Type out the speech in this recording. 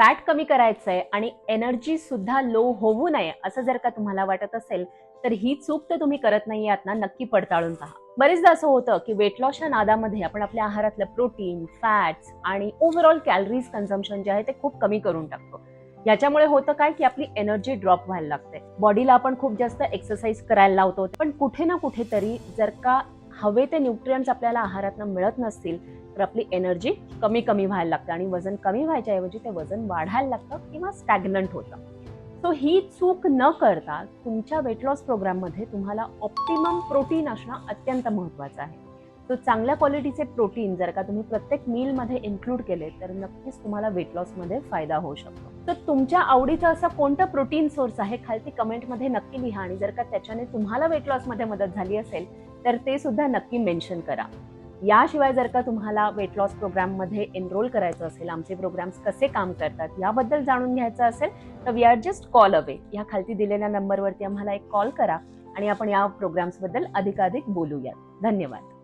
Fat कमी करायचं आहे आणि एनर्जी सुद्धा लो होऊ नये असं जर का तुम्हाला वाटत असेल तर ही चूक तर तुम्ही करत नाही आहात ना नक्की पडताळून पहा. बरेचदा असं होतं की वेट लॉसच्या नादामध्ये आपण आपल्या आहारातलं प्रोटीन फॅट्स आणि ओव्हरऑल कॅलरीज कन्झम्पन जे आहे ते खूप कमी करून टाकतो. याच्यामुळे होतं काय की आपली एनर्जी ड्रॉप व्हायला लागते. बॉडीला आपण खूप जास्त एक्सरसाइज करायला लावतो. पण कुठे ना कुठेतरी जर का हवे ते न्यूट्रियन्स आपल्याला आहारातनं मिळत नसतील तर आपली एनर्जी कमी कमी व्हायला लागते आणि वजन कमी व्हायच्या ऐवजी ते वजन वाढायला लागतं किंवा स्टॅग्नंट होतं. सो ही चूक न करता तुमच्या वेट लॉस प्रोग्राममध्ये तुम्हाला ऑप्टिमम प्रोटीन असणं अत्यंत महत्त्वाचं आहे. सो चांगल्या क्वालिटीचे प्रोटीन जर का तुम्ही प्रत्येक मीलमध्ये इन्क्लूड केले तर नक्कीच तुम्हाला वेट लॉसमध्ये फायदा होऊ शकतो. तर तुमच्या आवडीचं असं कोणतं प्रोटीन सोर्स आहे? खालती कमेंटमध्ये नक्की लिहा आणि जर का त्याच्याने तुम्हाला वेट लॉसमध्ये मदत झाली असेल तर ते सुद्धा नक्की मेन्शन करा. याशिवाय जर का तुम्हाला वेट लॉस प्रोग्राममध्ये एनरोल करायचं असेल आमचे प्रोग्राम्स कसे काम करतात याबद्दल जाणून घ्यायचं असेल तर we are just call away या खालती दिलेल्या नंबरवरती आम्हाला एक कॉल करा आणि आपण या प्रोग्राम्सबद्दल अधिकाधिक बोलूयात. धन्यवाद.